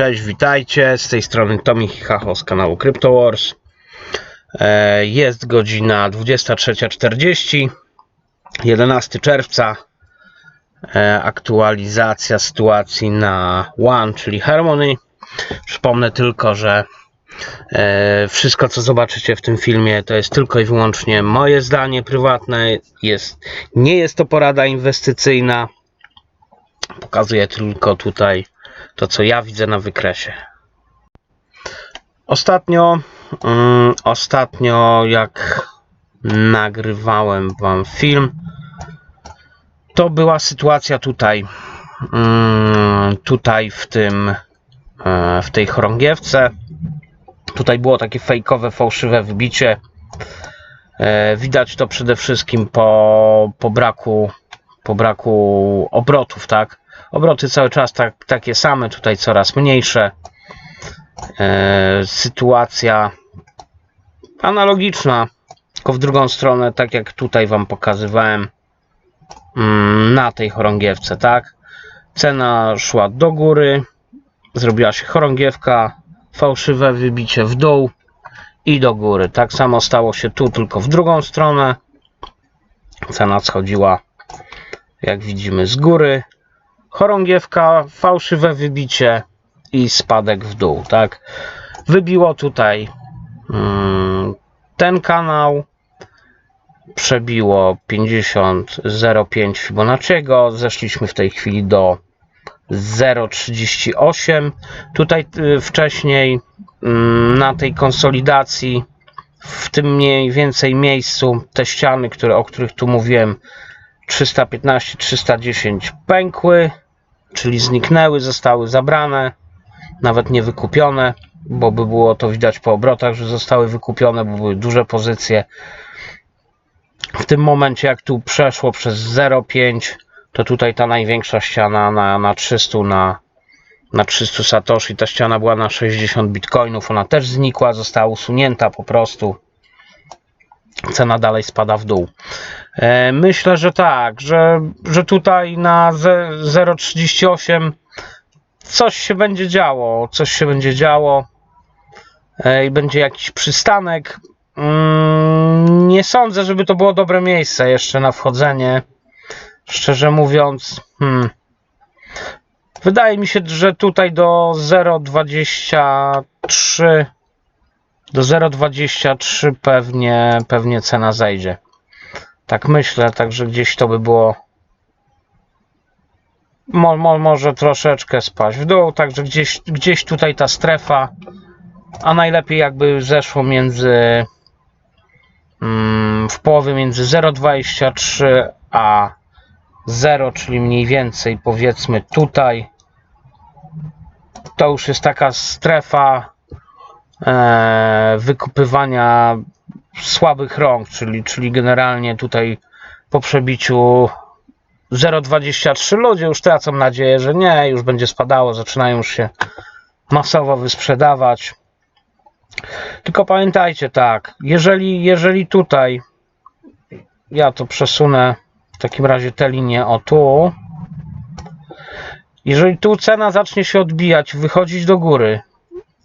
Cześć, witajcie. Z tej strony Tomi Hichacho z kanału CryptoWars. E, Jest godzina 23.40, 11 czerwca. E, Aktualizacja sytuacji na One, czyli Harmony. Przypomnę tylko, że e, wszystko co zobaczycie w tym filmie to jest tylko i wyłącznie moje zdanie prywatne. Jest, nie jest to porada inwestycyjna. Pokazuję tylko tutaj to, co ja widzę na wykresie. Ostatnio, mm, ostatnio jak nagrywałem wam film, to była sytuacja tutaj, mm, tutaj w tym, e, w tej chorągiewce. Tutaj było takie fejkowe, fałszywe wybicie. E, Widać to przede wszystkim po, po braku, po braku obrotów, tak? Obroty cały czas tak, takie same, tutaj coraz mniejsze. E, sytuacja analogiczna, tylko w drugą stronę, tak jak tutaj Wam pokazywałem mm, na tej chorągiewce, tak? Cena szła do góry, zrobiła się chorągiewka, fałszywe wybicie w dół i do góry. Tak samo stało się tu, tylko w drugą stronę. Cena schodziła, jak widzimy, z góry chorągiewka, fałszywe wybicie i spadek w dół, tak? Wybiło tutaj mm, ten kanał, przebiło 50,05 Fibonacciego, zeszliśmy w tej chwili do 0,38. Tutaj y, wcześniej mm, na tej konsolidacji w tym mniej więcej miejscu te ściany, które, o których tu mówiłem 315, 310 pękły, czyli zniknęły, zostały zabrane, nawet nie wykupione, bo by było to widać po obrotach, że zostały wykupione, bo były duże pozycje. W tym momencie, jak tu przeszło przez 0,5, to tutaj ta największa ściana na, na 300, na, na 300 satoshi, ta ściana była na 60 bitcoinów, ona też znikła, została usunięta po prostu cena dalej spada w dół. E, Myślę, że tak, że, że tutaj na ze- 0,38 coś się będzie działo, coś się będzie działo e, i będzie jakiś przystanek. Mm, Nie sądzę, żeby to było dobre miejsce jeszcze na wchodzenie. Szczerze mówiąc, hmm. wydaje mi się, że tutaj do 0,23 do 0,23 pewnie, pewnie cena zejdzie. Tak myślę, także gdzieś to by było. Mo, mo, może troszeczkę spaść w dół, także gdzieś, gdzieś tutaj ta strefa, a najlepiej jakby zeszło między mm, w połowie między 0,23 a 0, czyli mniej więcej powiedzmy tutaj. To już jest taka strefa e, wykupywania słabych rąk, czyli, czyli generalnie tutaj po przebiciu 0,23 ludzie już tracą nadzieję, że nie, już będzie spadało, zaczynają już się masowo wysprzedawać. Tylko pamiętajcie tak, jeżeli, jeżeli tutaj ja to przesunę w takim razie te linie o tu jeżeli tu cena zacznie się odbijać, wychodzić do góry,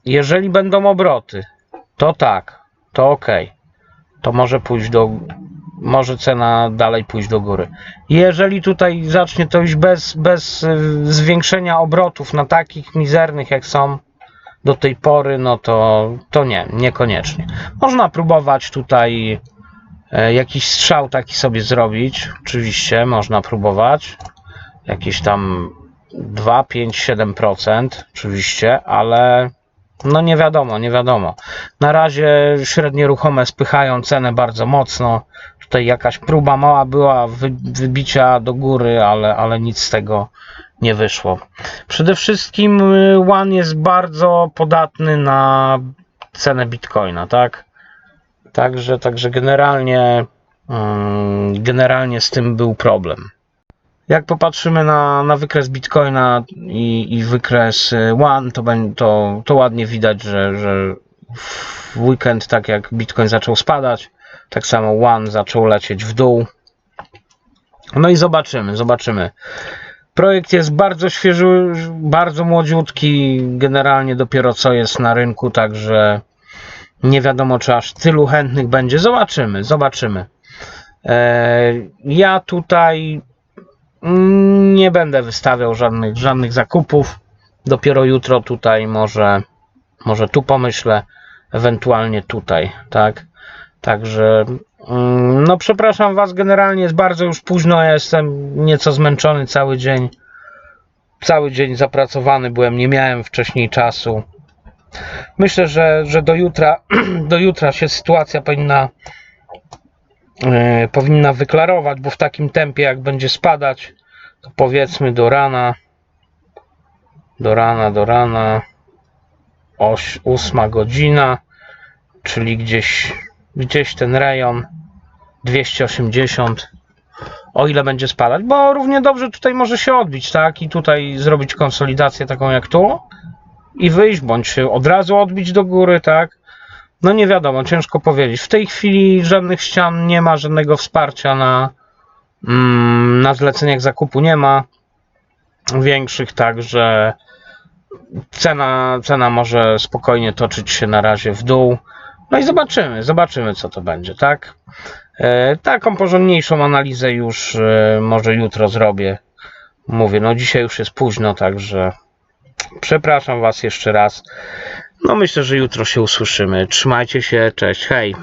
jeżeli będą obroty, to tak, to ok. To może pójść do. Może cena dalej pójść do góry. Jeżeli tutaj zacznie to iść bez, bez y, zwiększenia obrotów na takich mizernych jak są do tej pory, no to, to nie, niekoniecznie. Można próbować tutaj e, jakiś strzał taki sobie zrobić. Oczywiście można próbować. Jakieś tam 2, 5, 7%, oczywiście, ale no nie wiadomo, nie wiadomo. Na razie średnie ruchome spychają cenę bardzo mocno. Tutaj jakaś próba mała była wy, wybicia do góry, ale, ale nic z tego nie wyszło. Przede wszystkim y, One jest bardzo podatny na cenę Bitcoina, tak? Także, także generalnie, mm, generalnie z tym był problem. Jak popatrzymy na, na wykres Bitcoina i, i wykres y, One, to, to, to ładnie widać, że, że w weekend, tak jak Bitcoin zaczął spadać, tak samo One zaczął lecieć w dół. No i zobaczymy, zobaczymy. Projekt jest bardzo świeży, bardzo młodziutki, generalnie dopiero co jest na rynku, także nie wiadomo, czy aż tylu chętnych będzie. Zobaczymy, zobaczymy. E, Ja tutaj nie będę wystawiał żadnych, żadnych zakupów. Dopiero jutro tutaj może, może tu pomyślę, ewentualnie tutaj, tak? Także mm, no przepraszam Was, generalnie jest bardzo już późno, ja jestem nieco zmęczony cały dzień. Cały dzień zapracowany byłem, nie miałem wcześniej czasu. Myślę, że, że do jutra, do jutra się sytuacja powinna, e, powinna wyklarować, bo w takim tempie jak będzie spadać, powiedzmy do rana, do rana, do rana, oś, ósma godzina, czyli gdzieś, gdzieś ten rejon. 280, o ile będzie spadać, bo równie dobrze tutaj może się odbić, tak, i tutaj zrobić konsolidację taką jak tu, i wyjść, bądź się od razu odbić do góry, tak? No nie wiadomo, ciężko powiedzieć. W tej chwili żadnych ścian nie ma, żadnego wsparcia na, na zleceniach zakupu nie ma większych, także cena, cena może spokojnie toczyć się na razie w dół. No i zobaczymy, zobaczymy co to będzie, tak? E, taką porządniejszą analizę już e, może jutro zrobię. Mówię, no dzisiaj już jest późno, także Przepraszam Was jeszcze raz. No myślę, że jutro się usłyszymy. Trzymajcie się, cześć, hej.